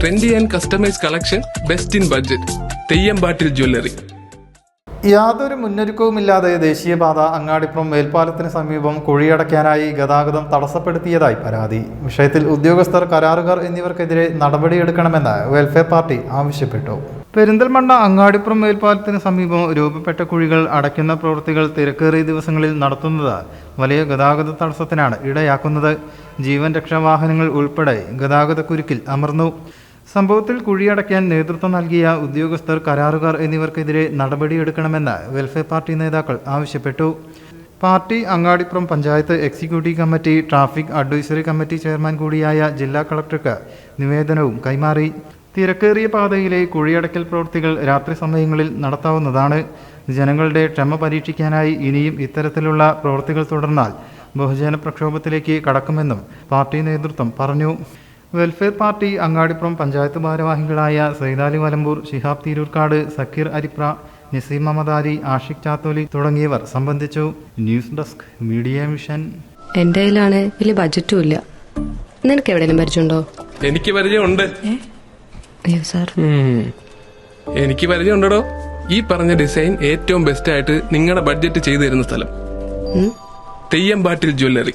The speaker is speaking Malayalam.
Trendy and customize collection best in budget Theyyampattil jewellery യാതൊരു മുന്നൊരുക്കവുമില്ലാതെ ദേശീയപാത അങ്ങാടിപ്പുറം മേൽപ്പാലത്തിന് സമീപം കുഴിയടയ്ക്കാനായി ഗതാഗതം തടസ്സപ്പെടുത്തിയതായി പരാതി. വിഷയത്തിൽ ഉദ്യോഗസ്ഥർ കരാറുകാർ എന്നിവർക്കെതിരെ നടപടിയെടുക്കണമെന്ന് വെൽഫെയർ പാർട്ടി ആവശ്യപ്പെട്ടു. പെരിന്തൽമണ്ണ അങ്ങാടിപ്പുറം മേൽപ്പാലത്തിന് സമീപം രൂപപ്പെട്ട കുഴികൾ അടയ്ക്കുന്ന പ്രവൃത്തികൾ തിരക്കേറിയ ദിവസങ്ങളിൽ നടത്തുന്നത് വലിയ ഗതാഗത തടസ്സത്തിനാണ് ഇടയാക്കുന്നത്. ജീവൻ രക്ഷാ വാഹനങ്ങൾ ഉൾപ്പെടെ ഗതാഗതക്കുരുക്കിൽ അമർന്നു. സംഭവത്തിൽ കുഴിയടയ്ക്കാൻ നേതൃത്വം നൽകിയ ഉദ്യോഗസ്ഥർ കരാറുകാർ എന്നിവർക്കെതിരെ നടപടിയെടുക്കണമെന്ന് വെൽഫെയർ പാർട്ടി നേതാക്കൾ ആവശ്യപ്പെട്ടു. Party Angadipuram panchayat executive committee traffic advisory committee chairman കൂടിയായ ജില്ലാ കളക്ടർക്ക് നിവേദനവും കൈമാറി. തിരക്കേറിയ പാതയിലെ കുഴിയടക്കൽ പ്രവൃത്തികൾ രാത്രി സമയങ്ങളിൽ നടത്താവുന്നതാണ്. ജനങ്ങളുടെ ക്ഷമ പരീക്ഷിക്കാനായി ഇനിയും ഇത്തരത്തിലുള്ള പ്രവൃത്തികൾ തുടർന്നാൽ ബഹുജന പ്രക്ഷോഭത്തിലേക്ക് കടക്കുമെന്നും പാർട്ടി നേതൃത്വം പറഞ്ഞു. വെൽഫെയർ പാർട്ടി അങ്ങാടിപ്പുറം പഞ്ചായത്ത് ഭാരവാഹികളായ സൈതാലി വലമ്പൂർ ഷിഹാബ് തിരൂർക്കാട് സക്കീർ അരിപ്ര നസീം മമദാരി ആഷിഖ് ചാത്തോലി തുടങ്ങിയവർ സംബന്ധിച്ചു. News desk media mission. എന്റെ കയ്യിലാണ് വലിയ ബജറ്റും ഇല്ല. നിനക്ക് എവിടെയെങ്കിലും പരിചയമുണ്ടോ? എനിക്ക് പരിചയമുണ്ട്. അയ്യോ സാർ. എനിക്ക് പരിചയമുണ്ടോ ഈ പറഞ്ഞ ഡിസൈൻ ഏറ്റവും ബെസ്റ്റ് ആയിട്ട് നിങ്ങളുടെ ബഡ്ജറ്റ് ചെയ്തു തരുന്ന സ്ഥലം Theyyam Theyyampattil jewellery